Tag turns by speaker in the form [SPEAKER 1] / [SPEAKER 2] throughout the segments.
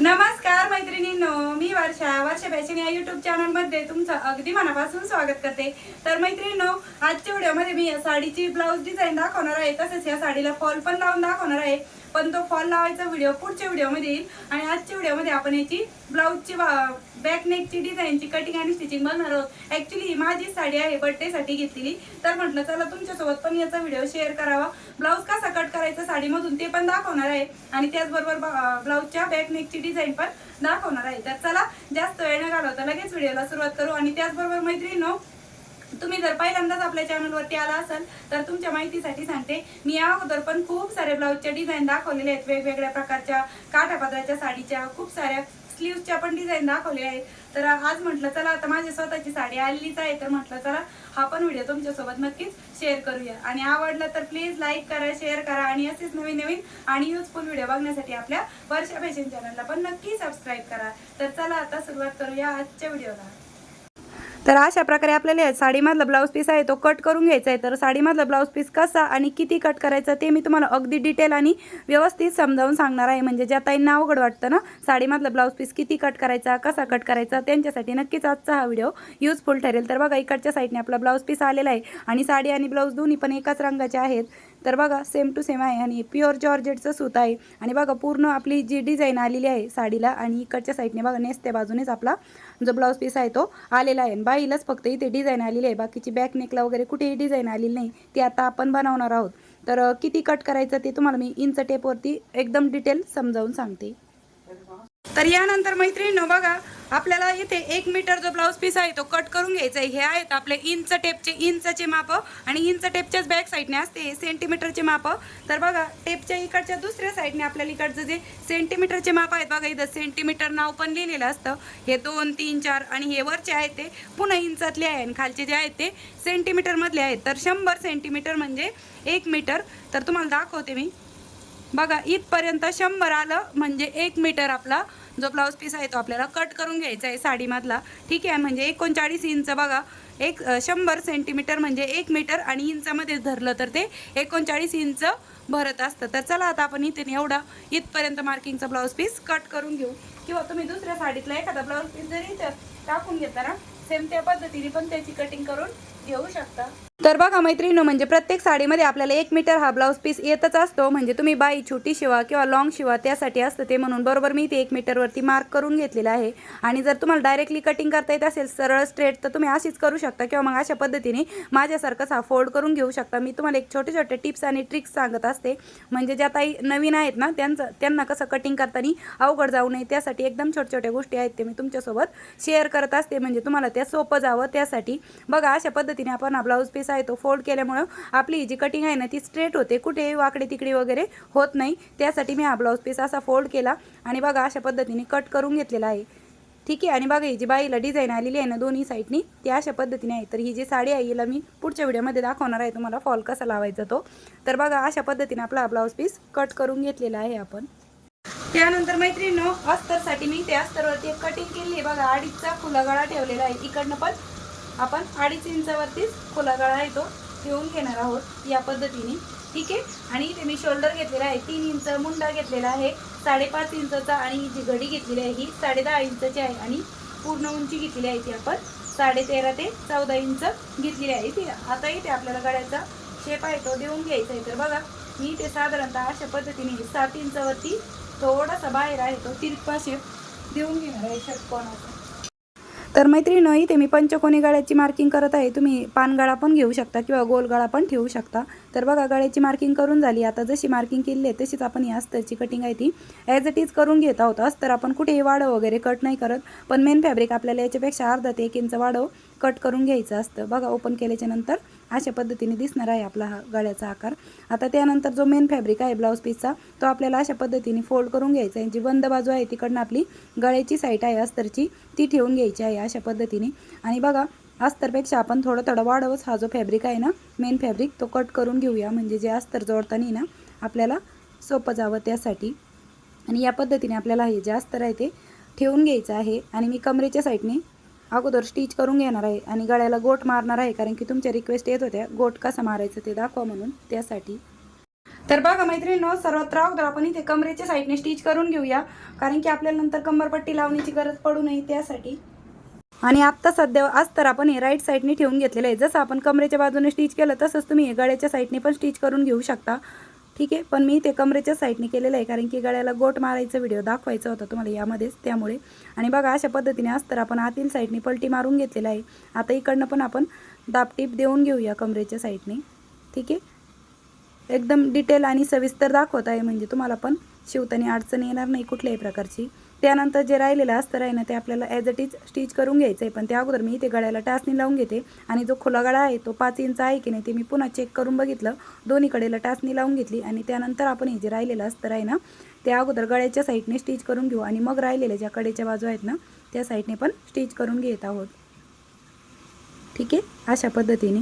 [SPEAKER 1] नमस्कार मैत्रिणींनो मी वर्षा. वर्षा फॅशन या युट्यूब चॅनलमध्ये तुमचं अगदी मनापासून स्वागत करते. तर मैत्रिणींनो आजच्या व्हिडिओमध्ये मी या साडीची ब्लाऊज डिझाईन दाखवणार आहे. तसेच या साडीला फॉल पण लावून दाखवणार आहे. पण तो फॉल लावायचा व्हिडिओ पुढच्या व्हिडिओमध्ये येईल. आणि आजच्या व्हिडिओमध्ये आपण याची ब्लाऊजची बॅक नेकची डिझाईनची कटिंग आणि स्टिचिंग बघणार आहोत. ऍक्च्युली ही माझी साडी आहे बर्थडेसाठी घेतलेली. तर म्हटलं चला तुमच्यासोबत पण याचा व्हिडिओ शेअर करावा. ब्लाऊज कसा कट करायचं साडीमधून ते पण दाखवणार आहे. आणि त्याचबरोबर ब्लाऊजच्या बॅक नेकची डिझाईन पण दाखवणार आहे. तर चला जास्त वेळ न घालवता लगेच व्हिडिओला सुरुवात करू. आणि त्याचबरोबर मैत्रिणींनो तुम्ही जर पहिल्यांदाच आपल्या चॅनलवरती आला असाल तर तुमच्या माहितीसाठी सांगते मी या अगोदर पण खूप सारे ब्लाऊजच्या डिझाईन दाखवलेले आहेत. वेगवेगळ्या प्रकारच्या काठापदराच्या साडीच्या खूप साऱ्या स्लीव्सच्या पण डिझाईन दाखवलेल्या आहेत. तर आज म्हटलं चला आता माझी स्वतःची साडी आलेलीच आहे तर म्हटलं चला हा पण व्हिडिओ तुमच्यासोबत नक्कीच शेअर करूया. आणि आवडलं तर प्लीज लाईक करा शेअर करा आणि असेच नवीन नवीन आणि युजफुल व्हिडिओ बघण्यासाठी आपल्या वर्षा फॅशन चॅनलला पण नक्की सबस्क्राईब करा. तर चला आता सुरुवात करूया आजच्या व्हिडिओला तर अशा प्रकारे आपल्याला साडीमधला ब्लाऊज पीस आहे तो कट करून घ्यायचा आहे. तर साडीमधला ब्लाऊज पीस कसा आणि किती कट करायचा ते मी तुम्हाला अगदी डिटेल आणि व्यवस्थित समजावून सांगणार आहे. म्हणजे ज्या ताईंना अवघड वाटतं ना साडीमधला ब्लाऊज पीस किती कट करायचा कसा कट करायचा त्यांच्यासाठी नक्कीच आजचा हा व्हिडिओ युजफुल ठरेल. तर बघा इकडच्या साईडने आपला ब्लाऊज पीस आलेला आहे. आणि साडी आणि ब्लाऊज दोन्ही पण एकाच रंगाचे आहेत. तर बघा सेम टू सेम आहे. आणि प्युअर जॉर्जेटचं सूत आहे. आणि बघा पूर्ण आपली जी डिझाईन आलेली आहे साडीला आणि इकडच्या साईडने बघा नेसत्या बाजूनेच आपला जो ब्लाऊज पीस आहे तो आलेला आहे. बाईलाच फक्त इथे डिझाईन आलेली आहे. बाकीची बॅक नेकला वगैरे कुठेही डिझाईन आलेली नाही. ती आता आपण बनवणार आहोत. तर किती कट करायचं ते तुम्हाला मी इंच टेपवरती एकदम डिटेल समजावून सांगते. तर यानंतर मैत्रिणी बघा आपल्याला इथे एक मीटर जो ब्लाऊज पीस आहे तो कट करून घ्यायचा आहे. हे आहेत आपले इंच टेपचे इंचचे माप आणि इंच टेपच्याच बॅक साईडने असते सेंटीमीटरचे माप. तर बघा टेपच्या इकडच्या दुसऱ्या साईडने आपल्याला इकडचं जे सेंटीमीटरचे माप आहेत बघा इथं सेंटीमीटर नाव पण लिहिलेलं असतं. हे दोन तीन चार आणि हे वरचे आहेत ते. पुन्हा इंचातले आहे आणि खालचे जे आहेत ते सेंटीमीटरमधले आहेत. तर शंभर सेंटीमीटर म्हणजे एक मीटर. तर तुम्हाला दाखवते मी. बघा इथपर्यंत शंभर आलं म्हणजे एक मीटर आपला जो ब्लाऊज पीस आहे तो आपल्याला कट करून घ्यायचा आहे साडीमधला. ठीक आहे म्हणजे एकोणचाळीस इंच बघा एक शंभर सेंटीमीटर म्हणजे एक मीटर आणि इंचामध्ये धरलं तर ते एकोणचाळीस इंच भरत असतं. तर चला आता आपण इथे एवढा इथपर्यंत मार्किंगचा ब्लाऊज पीस कट करून घेऊ. किंवा तुम्ही दुसऱ्या साडीतला एखादा ब्लाऊज पीस जरी टाकून घेता ना सेम त्या पद्धतीने पण त्याची कटिंग करून घेऊ शकता. तर बघा मैत्रिणी म्हणजे प्रत्येक साडीमध्ये आपल्याला एक मीटर हा ब्लाऊज पीस येतच असतो. म्हणजे तुम्ही बाई छोटी शिवा किंवा लॉंग शिवा त्यासाठी असतं ते म्हणून बरोबर मी ते एक मीटरवरती मार्क करून घेतलेलं आहे. आणि जर तुम्हाला डायरेक्टली कटिंग करता येत असेल सरळ स्ट्रेट तर तुम्ही अशीच करू शकता किंवा मग अशा पद्धतीने माझ्यासारखंच हा फोल्ड करून घेऊ शकता. मी तुम्हाला एक छोटे छोटे टिप्स आणि ट्रिक्स सांगत असते. म्हणजे ज्या ताई नवीन आहेत ना त्यांचं त्यांना कसं कटिंग करताना अवघड जाऊ नये त्यासाठी एकदम छोट्या छोट्या गोष्टी आहेत ते मी तुमच्यासोबत शेअर करत असते. म्हणजे तुम्हाला त्या सोपं जावं त्यासाठी. बघा अशा पद्धतीने आपण हा ब्लाऊज पीस आहे तो फोल्ड केल्यामुळं आपली जी कटिंग आहे ना ती स्ट्रेट होते. कुठे वाकडे तिकडे वगैरे होत नाही. त्यासाठी मी हा ब्लाऊज पीस असा फोल्ड केला आणि बघा अशा पद्धतीने कट करून घेतलेला आहे. ठीक आहे? आणि बघा ही जी बाईला डिझाईन आलेली आहे ना दोन्ही साईडनी ती अशा पद्धतीने आहे. तर ही जी साडी आहे हिला मी पुढच्या व्हिडिओमध्ये दाखवणार आहे. तुम्हाला फॉल कसा लावायचा तो. तर बघा अशा पद्धतीने आपला ब्लाऊज पीस कट करून घेतलेला आहे आपण. त्यानंतर मैत्रिणी अस्तरसाठी मी त्या अस्तरवरती एक कटिंग केली आहे. बघा अडीचचा फुलागळा ठेवलेला आहे. इकडनं पण आपण अडीच इंचावरतीच फुलागळा आहे तो ठेवून घेणार आहोत या पद्धतीने. ठीक आहे? आणि इथे मी शोल्डर घेतलेला आहे तीन इंच मुंडा घेतलेला आहे साडेपाच इंचचा आणि जी घडी घेतलेली आहे ही साडे दहा इंचची आहे आणि पूर्ण उंची घेतलेली आहे ती आपण साडे तेरा ते चौदा इंच घेतलेली आहे. ती आता इथे आपल्याला गळ्याचा शेप आहे तो देऊन घ्यायचा आहे. तर बघा मी इथे साधारणतः अशा पद्धतीने सात इंचावरती थोडासा बाहेर आहे तो तिरपा शेप देऊन घेणार आहे षटकोनाचा तर मैत्रिणी इथे मी पंचकोनी गाळ्याची मार्किंग करत आहे. तुम्ही पानगळा पण घेऊ शकता किंवा गोलगाळा पण ठेवू शकता. तर बघा गाळ्याची मार्किंग करून झाली. आता जशी मार्किंग केली आहे तशीच आपण ही अस्तरची कटिंग आहे ती ॲज इट इज करून घेत आहोत. अस्तर आपण कुठेही वाढव वगैरे कट नाही करत. पण मेन फॅब्रिक आपल्याला याच्यापेक्षा अर्धा ते एक इंच वाढव. कट करून घ्यायचं असतं. बघा ओपन केल्याच्यानंतर अशा पद्धतीने दिसणार आहे आपला हा गळ्याचा आकार. आता त्यानंतर जो मेन फॅब्रिक आहे ब्लाऊज पीसचा तो आपल्याला अशा पद्धतीने फोल्ड करून घ्यायचा आहे. जी बंद बाजू आहे तिकडनं आपली गळ्याची साईट आहे अस्तरची ती ठेवून घ्यायची आहे अशा पद्धतीने. आणि बघा अस्तरपेक्षा आपण थोडं थोडं वाढवच हा जो फॅब्रिक आहे ना मेन फॅब्रिक तो कट करून घेऊया. म्हणजे जे अस्तर जोडताना ना आपल्याला सोपं जावं त्यासाठी. आणि या पद्धतीने आपल्याला हे जे अस्तर आहे ते ठेवून घ्यायचं आहे. आणि मी कमरेच्या साईडने अगोदर स्टिच करून घेणार आहे आणि गळ्याला गोट मारणार आहे कारण की तुमच्या रिक्वेस्ट येत होत्या गोट कसा मारायचं ते दाखवा म्हणून त्यासाठी. तर बघा मैत्रिणींनो सर्वत्र अगोदर आपण इथे कमरेच्या साईडने स्टिच करून घेऊया कारण की आपल्याला नंतर कंबरपट्टी लावण्याची गरज पडू नये त्यासाठी. आणि आत्ता सध्या आज तर आपण हे राईट साईडने ठेवून घेतलेलं आहे. जसं आपण कमरेच्या बाजूने स्टिच केलं तसंच तुम्ही हे गळ्याच्या साईडने पण स्टिच करून घेऊ शकता. ठीक आहे? पण मी ते कमरेच्या साईडने केलेलं आहे कारण की गळ्याला गोट मारायचा व्हिडिओ दाखवायचा होता तुम्हाला यामध्येच त्यामुळे. आणि बघा अशा पद्धतीने आज तर आपण आतील साईडने पलटी मारून घेतलेला आहे. आता इकडनं पण आपण दापटीप देऊन घेऊया कमरेच्या साईडने ठीक आहे? एकदम डिटेल आणि सविस्तर दाखवत आहे म्हणजे तुम्हाला पण शिवताना अडचण येणार नाही कुठल्याही प्रकारची. त्यानंतर जे राहिलेलं अस्तर आहे ना ते आपल्याला ॲज अट इज स्टिच करून घ्यायचं आहे पण त्या अगोदर मी इथे गळ्याला टाचणी लावून घेते. आणि जो खुला गळा आहे तो पाच इंच आहे की नाही ते मी पुन्हा चेक करून बघितलं. दोन्ही कडेला टाचणी लावून घेतली. आणि त्यानंतर आपण हे जे राहिलेलं अस्तर आहे ना त्या अगोदर गळ्याच्या साईडने स्टिच करून घेऊ. आणि मग राहिलेल्या ज्या कडेच्या बाजू आहेत ना त्या साईडने पण स्टिच करून घेत आहोत. ठीक आहे? अशा पद्धतीने.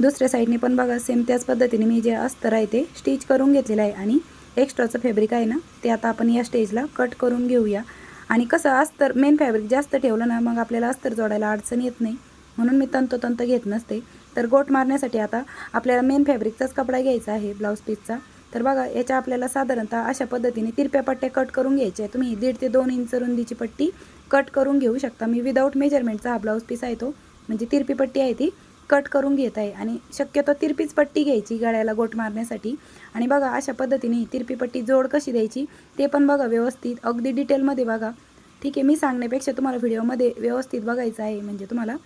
[SPEAKER 1] दुसऱ्या साईडने पण बघा सेम त्याच पद्धतीने मी जे अस्तर आहे ते स्टिच करून घेतलेलं आहे. आणि एक्स्ट्राचं फॅब्रिक आहे ना ते आता आपण या स्टेजला कट करून घेऊया. आणि कसं अस्तर मेन फॅब्रिक जास्त ठेवलं ना मग आपल्याला अस्तर जोडायला अडचण येत नाही. म्हणून मी तंतोतंत घेत नसते. तर गोट मारण्यासाठी आता आपल्याला मेन फॅब्रिकचाच कपडा घ्यायचा आहे ब्लाऊज पीसचा तर बघा याच्या आपल्याला साधारणतः अशा पद्धतीने तिरप्या पट्ट्या कट करून घ्यायच्या आहे तुम्ही दीड ते दोन इंच रुंदीची पट्टी कट करून घेऊ शकता. मी विदाऊट मेजरमेंटचा हा ब्लाऊज पीस आहे तो. म्हणजे तिरपी पट्टी आहे ती कट करून घेत आहे. आणि शक्यतो तिरपीच पट्टी घ्यायची गळ्याला गोट मारण्यासाठी. आणि बघा अशा पद्धतीने ही तिरपी पट्टी जोड कशी द्यायची ते पण बघा व्यवस्थित अगदी डिटेलमध्ये बघा. ठीक आहे मी सांगण्यापेक्षा तुम्हाला व्हिडिओमध्ये व्यवस्थित बघायचं आहे म्हणजे तुम्हाला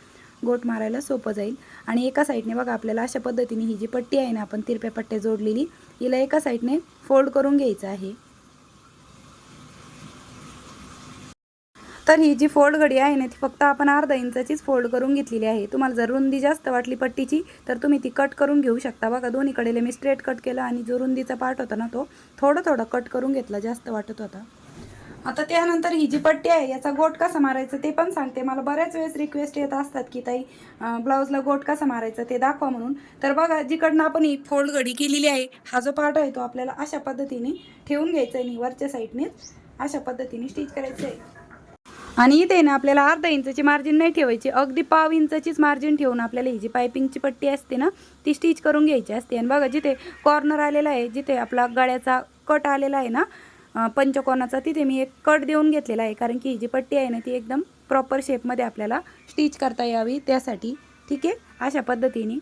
[SPEAKER 1] गोट मारायला सोपं जाईल. आणि एका साईडने बघा आपल्याला अशा पद्धतीने ही जी पट्टी आहे ना आपण तिरप्या पट्ट्या जोडलेली हिला एका साईडने फोल्ड करून घ्यायचं आहे. तर ही जी फोल्ड घडी आहे ना ती फक्त आपण अर्धा इंचाचीच फोल्ड करून घेतलेली आहे. तुम्हाला जर रुंदी जास्त वाटली पट्टीची तर तुम्ही ती कट करून घेऊ शकता. बघा दोन्हीकडेला मी स्ट्रेट कट केला आणि जो रुंदीचा पार्ट होता ना तो थोडं थोडं कट करून घेतला जास्त वाटत होता. आता त्यानंतर ही जी पट्टी आहे याचा गोट कसा मारायचा ते पण सांगते. मला बऱ्याच वेळेस रिक्वेस्ट येत असतात की ताई ब्लाऊजला गोट कसा मारायचा ते दाखवा म्हणून. तर बघा जिकडनं आपण ही फोल्ड घडी केलेली आहे हा जो पार्ट आहे तो आपल्याला अशा पद्धतीने ठेवून घ्यायचा आहे वरच्या साईडने अशा पद्धतीने स्टिच करायचं आहे. आणि इथे ना आपल्याला अर्धा इंचाची मार्जिन नाही ठेवायची. अगदी पाव इंचाचीच मार्जिन ठेवून आपल्याला ही जी पायपिंगची पट्टी असते ना ती स्टिच करून घ्यायची असते. आणि बघा जिथे कॉर्नर आलेला आहे जिथे आपला गळ्याचा कट आलेला आहे ना पंचकोनाचा तिथे मी एक कट देऊन घेतलेला आहे. कारण की ही जी पट्टी आहे ना ती एकदम प्रॉपर शेपमध्ये आपल्याला स्टिच करता यावी त्यासाठी. ठीक आहे? अशा पद्धतीने.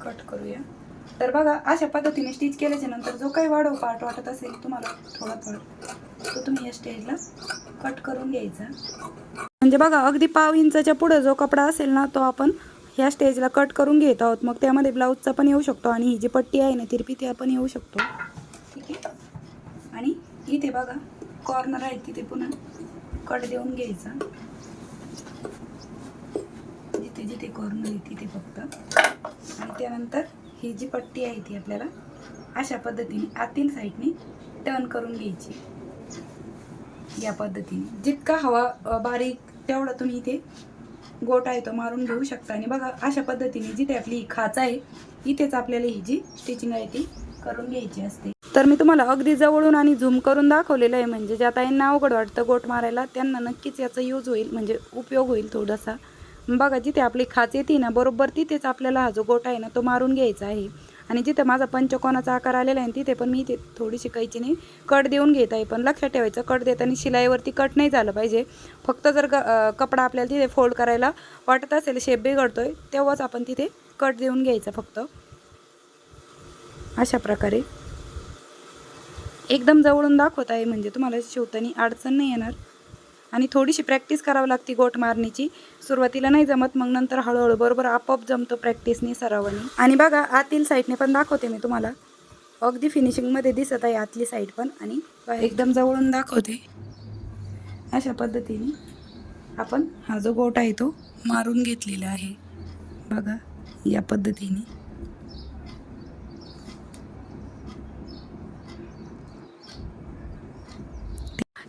[SPEAKER 1] कट करूया. तर बघा अशा पद्धतीने स्टिच केल्याच्यानंतर जो काही वाढव पार्ट वाटत असेल तुम्हाला थोडा थोडा तो तुम्ही या स्टेजला कट करून घ्यायचा. म्हणजे बघा अगदी पाव इंचाच्या पुढं जो कपडा असेल ना तो आपण ह्या स्टेजला कट करून घेत आहोत. मग त्यामध्ये ब्लाऊजचा पण येऊ शकतो आणि ही जी पट्टी आहे ना तिरपी ती आपण येऊ शकतो. ठीक आहे? आणि इथे बघा कॉर्नर आहे तिथे पुन्हा कट देऊन घ्यायचा. जिथे जिथे कॉर्नर आहे तिथे फक्त. आणि त्यानंतर ही जी पट्टी आहे ती आपल्याला अशा पद्धतीने आतील साईडने टर्न करून घ्यायची. या पद्धतीने. जितका हवा बारीक तेवढा तुम्ही इथे गोट आहे तो मारून घेऊ शकता. आणि बघा अशा पद्धतीने जिथे आपली खाच आहे इथेच आपल्याला ही जी स्टिचिंग आहे ती करून घ्यायची असते. तर मी तुम्हाला अगदी जवळून आणि झूम करून दाखवलेलं आहे म्हणजे ज्या ताईंना अवघड वाटतं गोट मारायला त्यांना नक्कीच याचा यूज होईल म्हणजे उपयोग होईल थोडासा. बघा जिथे आपली खाच येते ना बरोबर तिथेच आपल्याला हा जो गोटा आहे ना तो मारून घ्यायचा आहे. आणि जिथे माझा पंचकोनाचा आकार आलेला आहे तिथे पण मी इथे थोडीशी नाही कट देऊन घेत आहे. पण लक्षात ठेवायचं कट देताना शिलाईवरती कट नाही झालं पाहिजे. फक्त जर ग कपडा आपल्याला तिथे फोल्ड करायला वाटत असेल शेप बिघडतोय तेव्हाच आपण तिथे कट देऊन घ्यायचा फक्त. अशा प्रकारे. एकदम जवळून दाखवत आहे म्हणजे तुम्हाला शिवताना अडचण नाही येणार. आणि थोडीशी प्रॅक्टिस करावी लागते गोट मारण्याची सुरुवातीला नाही जमत मग नंतर हळूहळू बरोबर आपोआप जमतं प्रॅक्टिसने सरावाने. आणि बघा आतील साईडने पण दाखवते मी तुम्हाला. अगदी फिनिशिंगमध्ये दिसत आहे आतली साईड पण आणि एकदम जवळून दाखवते. अशा पद्धतीने आपण हा जो गोट आहे तो मारून घेतलेला आहे. बघा या पद्धतीने.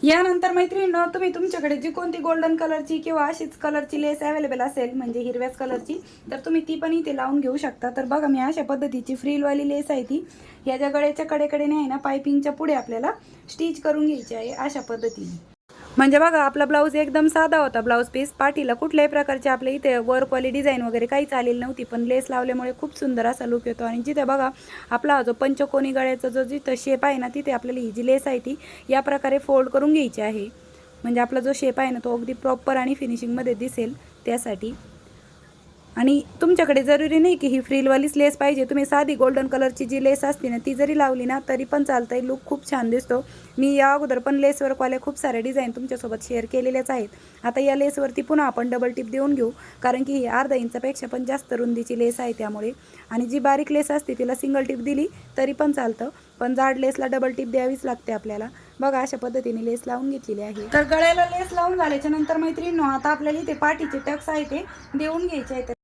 [SPEAKER 1] यानंतर मैत्रिणीनं तुम्ही तुमच्याकडे जी कोणती गोल्डन कलरची किंवा अशीच कलरची लेस अवेलेबल असेल म्हणजे हिरव्याच कलरची तर तुम्ही ती पण इथे लावून घेऊ शकता. तर बघा मी अशा पद्धतीची फ्रीलवाली लेस आहे ती. ह्या ज्या गळ्याच्या कडेकडेने आहे ना पायपिंगच्या पुढे आपल्याला स्टिच करून घ्यायची आहे अशा पद्धतीने. म्हणजे बघा आपला ब्लाऊज एकदम साधा होता. ब्लाऊज पीस पाठीला कुठल्याही प्रकारचे आपल्या इथे वर्कवाली डिझाईन वगैरे काहीच आलेली नव्हती पण लेस लावल्यामुळे खूप सुंदर असा लुक येतो. आणि जिथे बघा आपला जो पंचकोनी गळ्याचा जो जिथं शेप आहे ना तिथे आपल्याला ही जी लेस आहे ती या प्रकारे फोल्ड करून घ्यायची आहे. म्हणजे आपला जो शेप आहे ना तो अगदी प्रॉपर आणि फिनिशिंगमध्ये दिसेल त्यासाठी. आणि तुमच्याकडे जरुरी नाही की ही फ्रीलवालीच लेस पाहिजे. तुम्ही साधी गोल्डन कलरची जी लेस असते ना ती जरी लावली ना तरी पण चालतंय. लुक खूप छान दिसतो. मी या अगोदर पण लेसवर्कवाल्या खूप साऱ्या डिझाईन तुमच्यासोबत शेअर केलेल्याच आहेत. आता या लेसवरती पुन्हा आपण डबल टिप देऊन घेऊ. कारण की ही अर्धा इंचापेक्षा पण जास्त रुंदीची लेस आहे त्यामुळे. आणि जी बारीक लेस असते तिला सिंगल टिप दिली तरी पण चालतं. पण जाड लेसला डबल टिप द्यावीच लागते आपल्याला. बघा अशा पद्धतीने लेस लावून घेतलेली आहे. तर गळ्याला लेस लावून झाल्याच्यानंतर मैत्रिणी आता आपल्याला इथे पाठीचे टक्स आहे ते देऊन घ्यायचे आहेत.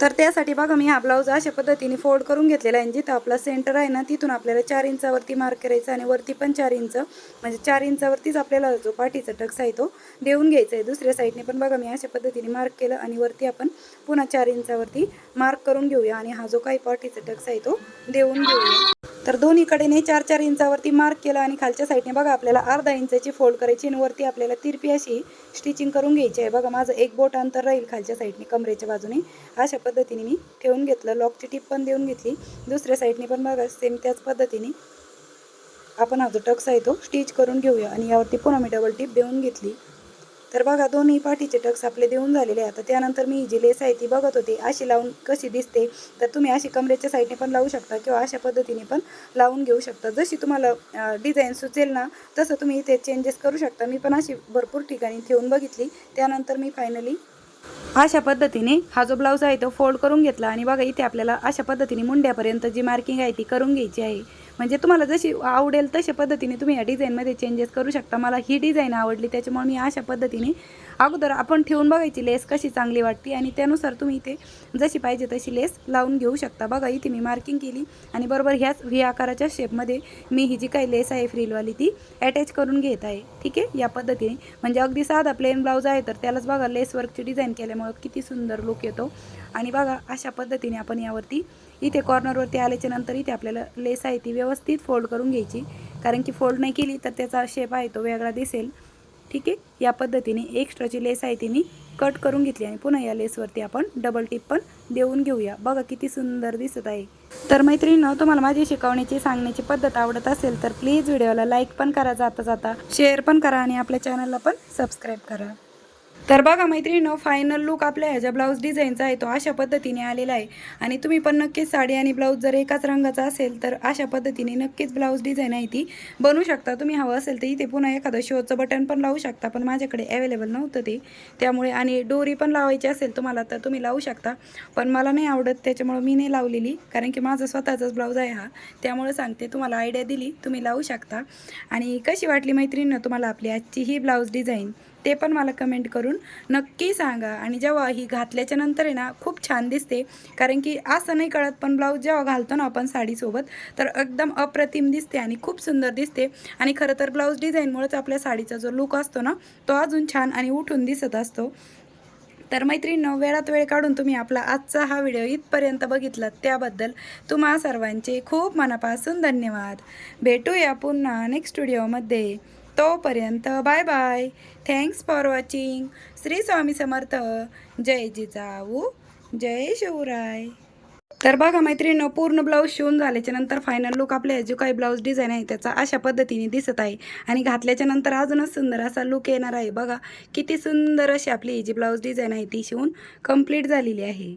[SPEAKER 1] तर त्यासाठी बघा मी हा ब्लाऊज अशा पद्धतीने फोल्ड करून घेतलेला आहे. जिथं आपला सेंटर आहे ना तिथून आपल्याला चार इंचावरती मार्क करायचा आणि वरती पण चार इंच म्हणजे चार इंचावरतीच आपल्याला जो पाठीचा टक्स आहे तो देऊन घ्यायचा आहे. दुसऱ्या साईडने पण बघा मी अशा पद्धतीने मार्क केलं आणि वरती आपण पुन्हा चार इंचावरती मार्क करून घेऊया. आणि हा जो काही पाठीचा टक्स आहे तो देऊन घेऊया. तर दोन्हीकडेने चार चार इंचावरती मार्क केलं आणि खालच्या साईडने बघा आपल्याला अर्धा इंचाची फोल्ड करायची आणि वरती आपल्याला तिरपी अशी स्टिचिंग करून घ्यायची आहे. बघा माझं एक बोट अंतर राहील खालच्या साईडने कमरेच्या बाजूने. अशा पद्धतीने मी ठेवून घेतलं. लॉकची टीप पण देऊन घेतली. दुसऱ्या साईडने पण बघा सेम त्याच पद्धतीने आपण हा जो टक्स आहे तो स्टिच करून घेऊया आणि यावरती पुन्हा मी डबल टीप देऊन घेतली. तर बघा दोन्ही पाठीचे टक्स आपले देऊन झालेले आहे. आता त्यानंतर मी ही जी लेस आहे ती बघत होते. अशी लावून कशी दिसते? तर तुम्ही अशी कमरेच्या साईडने पण लावू शकता किंवा अशा पद्धतीने पण लावून घेऊ शकता. जशी तुम्हाला डिझाईन सुचेल ना तसं तुम्ही इथे चेंजेस करू शकता. मी पण अशी भरपूर ठिकाणी ठेवून बघितली. त्यानंतर मी फायनली अशा पद्धतीने हा जो ब्लाऊज आहे तो फोल्ड करून घेतला. आणि बघा इथे आपल्याला अशा पद्धतीने मुंड्यापर्यंत जी मार्किंग आहे ती करून घ्यायची आहे. म्हणजे तुम्हाला जशी आवडेल तशा पद्धतीने तुम्ही या डिझाईनमध्ये चेंजेस करू शकता. मला ही डिझाईन आवडली त्याच्यामुळे मी अशा पद्धतीने अगोदर आपण ठेवून बघायची लेस कशी चांगली वाटते आणि त्यानुसार तुम्ही इथे जशी पाहिजे तशी लेस लावून घेऊ शकता. बघा इथे मी मार्किंग केली आणि बरोबर ह्याच व्ही आकाराच्या शेपमध्ये मी ही जी काही लेस आहे फ्रीलवाली ती अटॅच करून घेत आहे. ठीक आहे? या पद्धतीने. म्हणजे अगदी साधा प्लेन ब्लाऊज आहे तर त्यालाच बघा लेस वर्कची डिझाईन केल्यामुळं किती सुंदर लुक येतो. आणि बघा अशा पद्धतीने आपण यावरती इथे कॉर्नरवरती आल्याच्यानंतर इथे आपल्याला लेस आहे ती व्यवस्थित फोल्ड करून घ्यायची. कारण की फोल्ड नाही केली तर त्याचा शेप आहे तो वेगळा दिसेल. ठीक आहे? या पद्धतीने एक्स्ट्राची लेस आहे ती मी कट करून घेतली आणि पुन्हा या लेसवरती आपण डबल टिप पण देऊन घेऊया. बघा किती सुंदर दिसत आहे. तर मैत्रिणीनं तुम्हाला माझी शिकवण्याची सांगण्याची पद्धत आवडत असेल तर प्लीज व्हिडिओला लाईक पण करा जाता जाता शेअर पण करा आणि आपल्या चॅनलला पण सबस्क्राईब करा. तर बघा मैत्रिणीनं फायनल लुक आपल्या ह्याच्या ब्लाऊज डिझाईनचा आहे तो अशा पद्धतीने आलेला आहे. आणि तुम्ही पण नक्कीच साडी आणि ब्लाऊज जर एकाच रंगाचा असेल तर अशा पद्धतीने नक्कीच ब्लाऊज डिझाईन आहे ती. बनवू शकता तुम्ही हवं असेल तर इथे पुन्हा एखादं शोचं बटन पण लावू शकता पण माझ्याकडे अवेलेबल नव्हतं ते. त्यामुळे आणि डोरी पण लावायची असेल तुम्हाला तर तुम्ही लावू शकता. पण मला नाही आवडत त्याच्यामुळं मी नाही लावलेली कारण की माझं स्वतःचाच ब्लाऊज आहे हा. त्यामुळे सांगते तुम्हाला आयडिया दिली तुम्ही लावू शकता. आणि कशी वाटली मैत्रिणीनं तुम्हाला आपली आजची ही ब्लाऊज डिझाईन ते पण मला कमेंट करून नक्की सांगा. आणि जेव्हा ही घातल्याच्या नंतर आहे ना खूप छान दिसते. कारण की असं नाही कळत पण ब्लाऊज जेव्हा घालतो ना आपण साडीसोबत तर एकदम अप्रतिम दिसते आणि खूप सुंदर दिसते. आणि खरं तर ब्लाऊज डिझाईनमुळेच आपल्या साडीचा जो लुक असतो ना तो अजून छान आणि उठून दिसत असतो. तर मैत्रिणींनो वेळात वेळ काढून तुम्ही आपला आजचा हा व्हिडिओ इथपर्यंत बघितलात. त्याबद्दल तुम्हा सर्वांचे खूप मनापासून धन्यवाद. भेटूया पुन्हा नेक्स्ट व्हिडिओमध्ये तोपर्यंत bye bye. Thanks for watching Shri Swami Samarth. जय जिजाऊ. जय शिवराय. तर बघा मैत्रिणी पूर्ण ब्लाऊज शिवून झाल्याच्यानंतर फायनल लुक आपल्या जो काही ब्लाऊज डिझाईन आहे त्याचा अशा पद्धतीने दिसत आहे. आणि घातल्याच्या नंतर अजूनच सुंदर असा लुक येणार आहे. बघा किती सुंदर अशी आपली ही जी ब्लाऊज डिझाईन आहे ती शिवून कंप्लीट झालेली आहे.